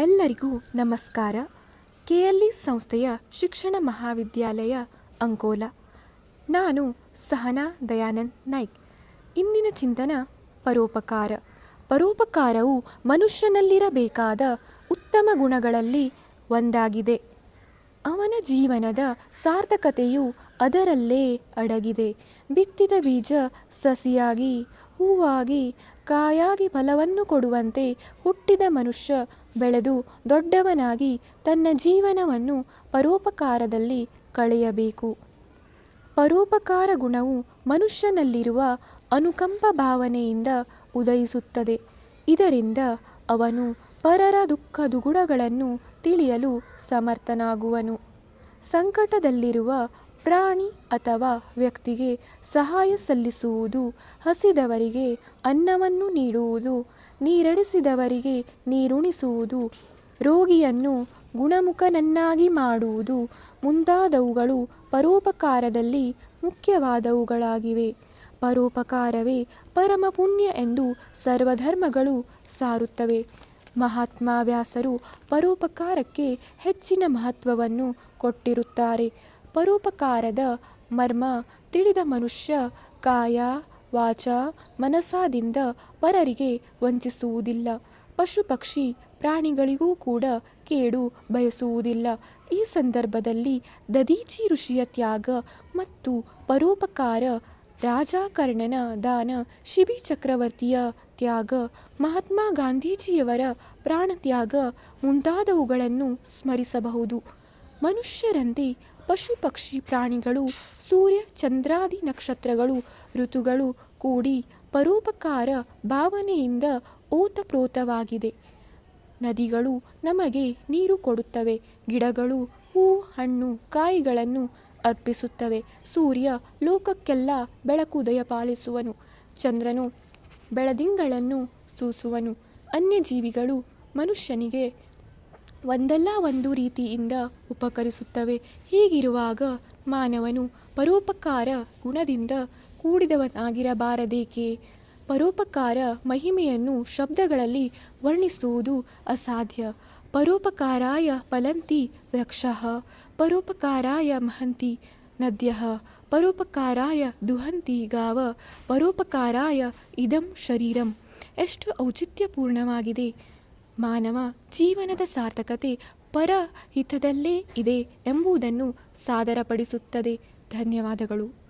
ಎಲ್ಲರಿಗೂ ನಮಸ್ಕಾರ. ಕೆಎಲ್ಇ ಸಂಸ್ಥೆಯ ಶಿಕ್ಷಣ ಮಹಾವಿದ್ಯಾಲಯ, ಅಂಕೋಲ. ನಾನು ಸಹನಾ ದಯಾನಂದ್ ನಾಯ್ಕ್. ಇಂದಿನ ಚಿಂತನ ಪರೋಪಕಾರ. ಪರೋಪಕಾರವು ಮನುಷ್ಯನಲ್ಲಿರಬೇಕಾದ ಉತ್ತಮ ಗುಣಗಳಲ್ಲಿ ಒಂದಾಗಿದೆ. ಅವನ ಜೀವನದ ಸಾರ್ಥಕತೆಯು ಅದರಲ್ಲೇ ಅಡಗಿದೆ. ಬಿತ್ತಿದ ಬೀಜ ಸಸಿಯಾಗಿ, ಹೂವಾಗಿ, ಕಾಯಾಗಿ ಫಲವನ್ನು ಕೊಡುವಂತೆ ಹುಟ್ಟಿದ ಮನುಷ್ಯ ಬೆಳೆದು ದೊಡ್ಡವನಾಗಿ ತನ್ನ ಜೀವನವನ್ನು ಪರೋಪಕಾರದಲ್ಲಿ ಕಳೆಯಬೇಕು. ಪರೋಪಕಾರ ಗುಣವು ಮನುಷ್ಯನಲ್ಲಿರುವ ಅನುಕಂಪ ಭಾವನೆಯಿಂದ ಉದಯಿಸುತ್ತದೆ. ಇದರಿಂದ ಅವನು ಪರರ ದುಃಖ ದುಗುಡಗಳನ್ನು ತಿಳಿಯಲು ಸಮರ್ಥನಾಗುವನು. ಸಂಕಟದಲ್ಲಿರುವ ಪ್ರಾಣಿ ಅಥವಾ ವ್ಯಕ್ತಿಗೆ ಸಹಾಯ ಸಲ್ಲಿಸುವುದು ಹಸಿದವರಿಗೆ ಅನ್ನವನ್ನು ನೀಡುವುದು, ನೀರಡಿಸಿದವರಿಗೆ ನೀರುಣಿಸುವುದು, ರೋಗಿಯನ್ನು ಗುಣಮುಖನನ್ನಾಗಿ ಮಾಡುವುದು ಮುಂತಾದವುಗಳು ಪರೋಪಕಾರದಲ್ಲಿ ಮುಖ್ಯವಾದವುಗಳಾಗಿವೆ. ಪರೋಪಕಾರವೇ ಪರಮ ಪುಣ್ಯ ಎಂದು ಸರ್ವಧರ್ಮಗಳು ಸಾರುತ್ತವೆ. ಮಹಾತ್ಮ ವ್ಯಾಸರು ಪರೋಪಕಾರಕ್ಕೆ ಹೆಚ್ಚಿನ ಮಹತ್ವವನ್ನು ಕೊಟ್ಟಿರುತ್ತಾರೆ. ಪರೋಪಕಾರದ ಮರ್ಮ ತಿಳಿದ ಮನುಷ್ಯ ಕಾಯ, ವಾಚ ಮನಸಾದಿಂದ ಪರರಿಗೆ ವಂಚಿಸುವುದಿಲ್ಲ. ಪಶು ಪಕ್ಷಿ ಪ್ರಾಣಿಗಳಿಗೂ ಕೂಡ ಕೇಡು ಬಯಸುವುದಿಲ್ಲ. ಈ ಸಂದರ್ಭದಲ್ಲಿ ದದೀಚಿ ಋಷಿಯ ತ್ಯಾಗ ಮತ್ತು ಪರೋಪಕಾರ, ರಾಜಕರ್ಣನ ದಾನ, ಶಿಬಿ ಚಕ್ರವರ್ತಿಯ ತ್ಯಾಗ, ಮಹಾತ್ಮ ಗಾಂಧೀಜಿಯವರ ಪ್ರಾಣತ್ಯಾಗ ಮುಂತಾದವುಗಳನ್ನು ಸ್ಮರಿಸಬಹುದು. ಮನುಷ್ಯರಂತೆ ಪಶು ಪಕ್ಷಿ ಪ್ರಾಣಿಗಳು, ಸೂರ್ಯ ಚಂದ್ರಾದಿ ನಕ್ಷತ್ರಗಳು, ಋತುಗಳು ಕೂಡಿ ಪರೋಪಕಾರ ಭಾವನೆಯಿಂದ ಓತಪ್ರೋತವಾಗಿದೆ. ನದಿಗಳು ನಮಗೆ ನೀರು ಕೊಡುತ್ತವೆ, ಗಿಡಗಳು ಹೂ ಹಣ್ಣು, ಕಾಯಿಗಳನ್ನು ಅರ್ಪಿಸುತ್ತವೆ. ಸೂರ್ಯ ಲೋಕಕ್ಕೆಲ್ಲ ಬೆಳಕು ದಯಪಾಲಿಸುವನು ಚಂದ್ರನು ಬೆಳದಿಂಗಳನ್ನು ಸೂಸುವನು. ಅನ್ಯಜೀವಿಗಳು ಮನುಷ್ಯನಿಗೆ ಒಂದಲ್ಲ ಒಂದು ರೀತಿಯಿಂದ ಉಪಕರಿಸುತ್ತವೆ. ಹೀಗಿರುವಾಗ ಮಾನವನು ಪರೋಪಕಾರ ಗುಣದಿಂದ ಕೂಡಿದವನಾಗಿರಬಾರದೇಕೆ? ಪರೋಪಕಾರ ಮಹಿಮೆಯನ್ನು ಶಬ್ದಗಳಲ್ಲಿ ವರ್ಣಿಸುವುದು ಅಸಾಧ್ಯ. ಪರೋಪಕಾರಾಯ ಫಲಂತಿ ವೃಕ್ಷಃ, ಪರೋಪಕಾರಾಯ ಮಹಂತಿ ನದ್ಯಃ, ಪರೋಪಕಾರಾಯ ದುಹಂತಿ ಗಾವ, ಪರೋಪಕಾರಾಯ ಇದಂ ಶರೀರಂ. ಎಷ್ಟು ಔಚಿತ್ಯಪೂರ್ಣವಾಗಿದೆ. ಮಾನವ ಜೀವನದ ಸಾರ್ಥಕತೆ ಪರ ಹಿತದಲ್ಲೇ ಇದೆ ಎಂಬುದನ್ನು ಸಾದರಪಡಿಸುತ್ತದೆ. ಧನ್ಯವಾದಗಳು.